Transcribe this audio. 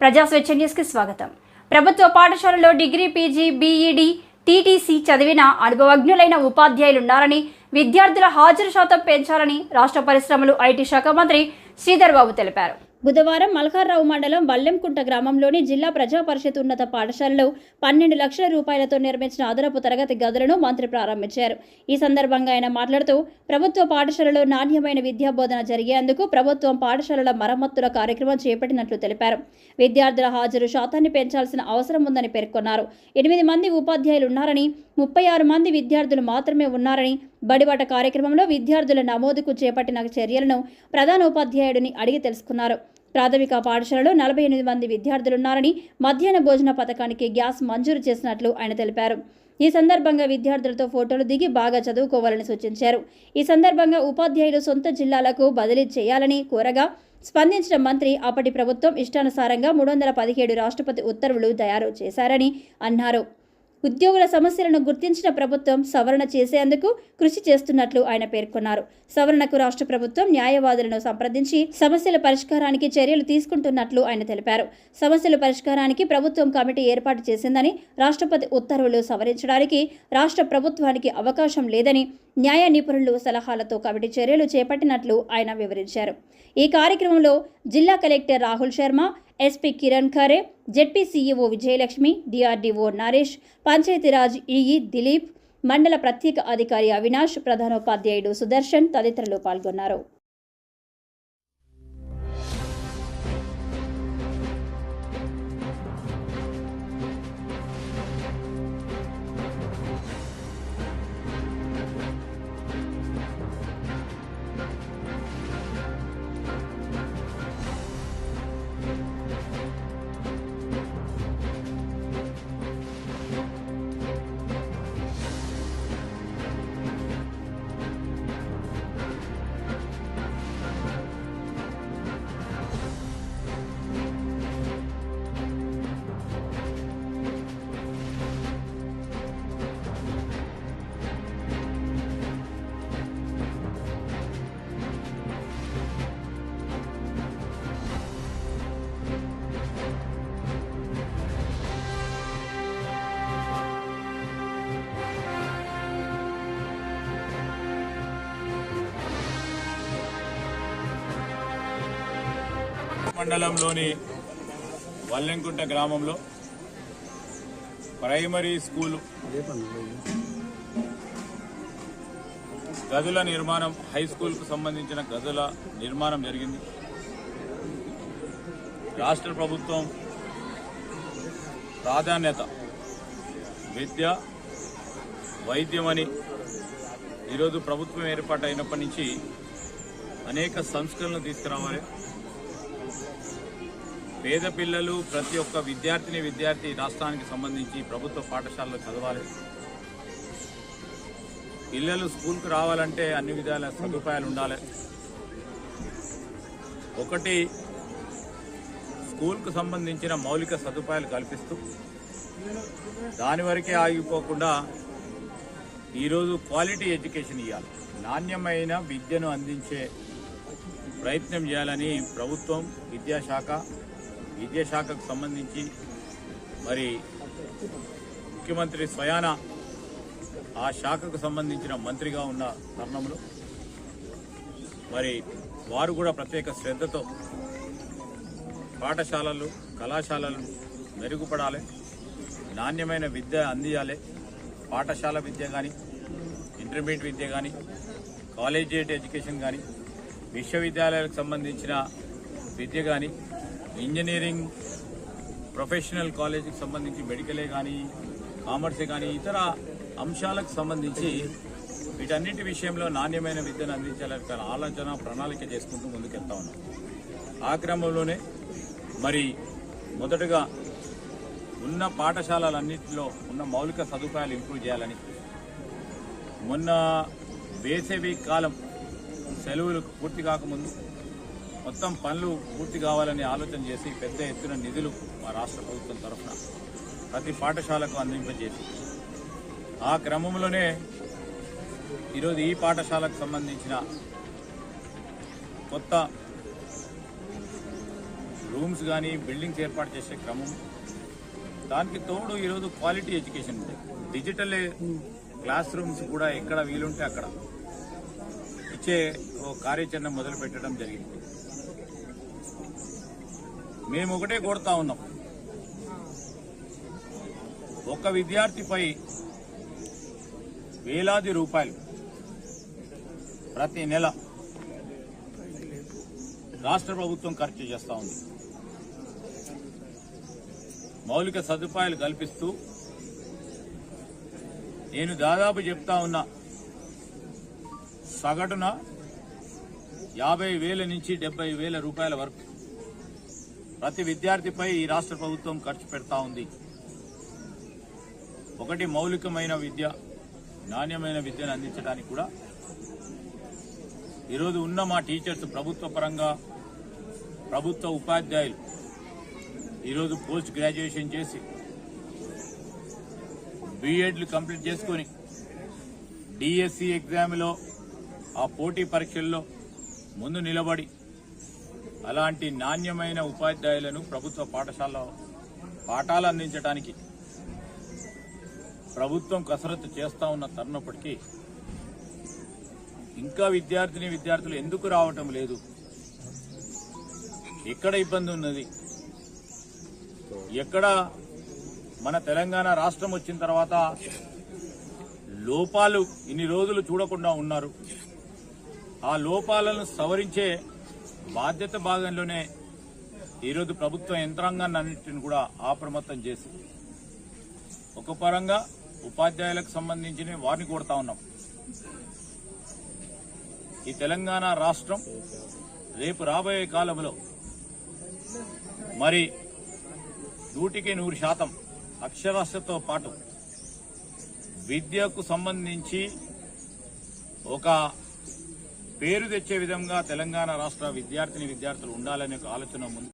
ప్రజా స్వేచ్ఛ న్యూస్కి స్వాగతం. ప్రభుత్వ పాఠశాలలో డిగ్రీ పీజీ బీఈడి టీటీసీ చదివిన అనుభవజ్ఞులైన ఉపాధ్యాయులున్నారని విద్యార్థుల హాజరు శాతం పెంచాలని రాష్ట్ర పరిశ్రమలు ఐటీ శాఖ మంత్రి శ్రీధర్ బాబు తెలిపారు. బుధవారం మల్కార్రావు మండలం వల్లెంకుంట గ్రామంలోని జిల్లా ప్రజా పరిషత్ ఉన్నత పాఠశాలలో పన్నెండు లక్షల రూపాయలతో నిర్మించిన అదనపు తరగతి గదులను మంత్రి ప్రారంభించారు. ఈ సందర్భంగా ఆయన మాట్లాడుతూ ప్రభుత్వ పాఠశాలలో నాణ్యమైన విద్యా బోధన జరిగేందుకు ప్రభుత్వం పాఠశాలల మరమ్మతుల కార్యక్రమం చేపట్టినట్లు తెలిపారు. విద్యార్థుల హాజరు శాతాన్ని పెంచాల్సిన అవసరం ఉందని పేర్కొన్నారు. ఎనిమిది మంది ఉపాధ్యాయులు ఉన్నారని ముప్పై ఆరు మంది విద్యార్థులు మాత్రమే ఉన్నారని బడిబాట కార్యక్రమంలో విద్యార్థుల నమోదుకు చేపట్టిన చర్యలను ప్రధానోపాధ్యాయుడిని అడిగి తెలుసుకున్నారు. ప్రాథమిక పాఠశాలలో నలభై ఎనిమిది మంది విద్యార్థులున్నారని మధ్యాహ్న భోజన పథకానికి గ్యాస్ మంజూరు చేసినట్లు ఆయన తెలిపారు. ఈ సందర్భంగా విద్యార్థులతో ఫోటోలు దిగి బాగా చదువుకోవాలని సూచించారు. ఈ సందర్భంగా ఉపాధ్యాయులు సొంత జిల్లాలకు బదిలీ చేయాలని కోరగా స్పందించిన మంత్రి అప్పటి ప్రభుత్వం ఇష్టానుసారంగా మూడు వందల పదిహేడు రాష్ట్రపతి ఉత్తర్వులు తయారు చేశారని అన్నారు. ఉద్యోగుల సమస్యలను గుర్తించిన ప్రభుత్వం సవరణ చేసేందుకు కృషి చేస్తున్నట్లు ఆయన పేర్కొన్నారు. సవరణకు రాష్ట్ర ప్రభుత్వం న్యాయవాదులను సంప్రదించి సమస్యల పరిష్కారానికి చర్యలు తీసుకుంటున్నట్లు ఆయన తెలిపారు. సమస్యల పరిష్కారానికి ప్రభుత్వం కమిటీ ఏర్పాటు చేసిందని రాష్ట్రపతి ఉత్తర్వులు సవరించడానికి రాష్ట్ర ప్రభుత్వానికి అవకాశం లేదని న్యాయ నిపుణులు సలహాలతో కమిటీ చర్యలు చేపట్టినట్లు ఆయన వివరించారు. ఈ కార్యక్రమంలో జిల్లా collector Rahul Sharma SP Kiran Khare ZP CEO Vijayalakshmi DRDO Naresh Panchayati Raj EE Dilip మండల ప్రత్యేక అధికారి అవినాష్ ప్రధానోపాధ్యాయుడు సుదర్శన్ తదితరులు పాల్గొన్నారు. మండలంలోని వల్లెంకుంట గ్రామంలో ప్రైమరీ స్కూలు గదుల నిర్మాణం హై స్కూల్కు సంబంధించిన గదుల నిర్మాణం జరిగింది. రాష్ట్ర ప్రభుత్వం ప్రాధాన్యత విద్య వైద్యమని ఈరోజు ప్రభుత్వం ఏర్పాటు అయినప్పటి నుంచి అనేక సంస్కరణలు తీసుకురావాలి. పేద పిల్లలు ప్రతి ఒక్క విద్యార్థిని విద్యార్థి రాష్ట్రానికి సంబంధించి ప్రభుత్వ పాఠశాలలో చదవాలి. పిల్లలు స్కూల్కి రావాలంటే అన్ని విధాల సదుపాయాలు ఉండాలి. ఒకటి స్కూల్కు సంబంధించిన మౌలిక సదుపాయాలు కల్పిస్తూ దాని వరకే ఆగిపోకుండా ఈరోజు క్వాలిటీ ఎడ్యుకేషన్ ఇవ్వాలి నాణ్యమైన విద్యను అందించే ప్రయత్నం చేయాలని ప్రభుత్వం విద్యాశాఖ విద్యాశాఖకు సంబంధించి మరి ముఖ్యమంత్రి స్వయాన ఆ శాఖకు సంబంధించిన మంత్రిగా ఉన్న తరుణంలో మరి వారు కూడా ప్రత్యేక శ్రద్ధతో పాఠశాలలు కళాశాలలు మెరుగుపడాలి నాణ్యమైన విద్య అందియాలి పాఠశాల విద్య కానీ ఇంటర్మీడియట్ విద్య కానీ కాలేజియేట్ ఎడ్యుకేషన్ కానీ విశ్వవిద్యాలయాలకు సంబంధించిన విద్య కానీ ఇంజనీరింగ్ ప్రొఫెషనల్ కాలేజీకి సంబంధించి మెడికలే కానీ కామర్సే కానీ ఇతర అంశాలకు సంబంధించి వీటన్నిటి విషయంలో నాణ్యమైన విద్యను అందించాలని తన ఆలోచన ప్రణాళిక చేసుకుంటూ ముందుకెళ్తా ఉన్నాం. ఆ క్రమంలోనే మరి మొదటగా ఉన్న పాఠశాలలన్నింటిలో ఉన్న మౌలిక సదుపాయాలు ఇంప్రూవ్ చేయాలని మొన్న వేసవి కాలం సెలవులు పూర్తి కాకముందు మొత్తం పనులు పూర్తి కావాలని ఆలోచన చేసి పెద్ద ఎత్తున నిధులు మా రాష్ట్ర ప్రభుత్వం తరఫున ప్రతి పాఠశాలకు అందింపజేసి ఆ క్రమంలోనే ఈరోజు ఈ పాఠశాలకు సంబంధించిన కొత్త రూమ్స్ కానీ బిల్డింగ్స్ ఏర్పాటు చేసే క్రమం. దానికి తోడు ఈరోజు క్వాలిటీ ఎడ్యుకేషన్ ఉంది. డిజిటల్ క్లాస్ రూమ్స్ కూడా ఎక్కడ వీలుంటే అక్కడ ఇచ్చే ఓ కార్యాచరణ మొదలు పెట్టడం జరిగింది. మేము ఒకటే కోరుతా ఉన్నాం. ఒక విద్యార్థిపై వేలాది రూపాయలు ప్రతి నెల రాష్ట్ర ప్రభుత్వం ఖర్చు చేస్తూ ఉంది. మౌలిక సదుపాయాలు కల్పిస్తూ నేను దాదాపు చెప్తా ఉన్నా సగటున యాభై వేల నుంచి డెబ్బై వేల రూపాయల వరకు ప్రతి విద్యార్థిపై ఈ రాష్ట్ర ప్రభుత్వం ఖర్చు పెడతా ఉంది. ఒకటి మౌలికమైన విద్య నాణ్యమైన విద్యను అందించడానికి కూడా. ఈరోజు ఉన్న మా టీచర్స్ ప్రభుత్వ పరంగా ప్రభుత్వ ఉపాధ్యాయులు ఈరోజు పోస్ట్ గ్రాడ్యుయేషన్ చేసి బీఎడ్లు కంప్లీట్ చేసుకొని డిఎస్సి ఎగ్జామ్లో ఆ పోటీ పరీక్షల్లో ముందు నిలబడి అలాంటి నాణ్యమైన ఉపాధ్యాయులను ప్రభుత్వ పాఠశాలలో పాఠాలు అందించడానికి ప్రభుత్వం కసరత్తు చేస్తూ ఉన్న తరుణప్పటికీ ఇంకా విద్యార్థిని విద్యార్థులు ఎందుకు రావటం లేదు? ఎక్కడ ఇబ్బంది ఉన్నది? ఎక్కడ మన తెలంగాణ రాష్ట్రం వచ్చిన తర్వాత లోపాలు ఇన్ని రోజులు చూడకుండా ఉన్నారు. ఆ లోపాలను సవరించే బాధ్యత భాగంలోనే ఈరోజు ప్రభుత్వ యంత్రాంగాన్ని అన్నింటిని కూడా అప్రమత్తం చేసి ఒక పరంగా ఉపాధ్యాయులకు సంబంధించిన వారిని కొడతా ఉన్నాం. ఈ తెలంగాణ రాష్ట్రం రేపు రాబోయే కాలంలో మరి నూటికి నూరు శాతం అక్షరాస్యతో పాటు విద్యకు సంబంధించి ఒక పేరు తెచ్చే విధంగా తెలంగాణ రాష్ట్ర విద్యార్థిని విద్యార్థులు ఉండాలనే ఒక ఆలోచన ముందు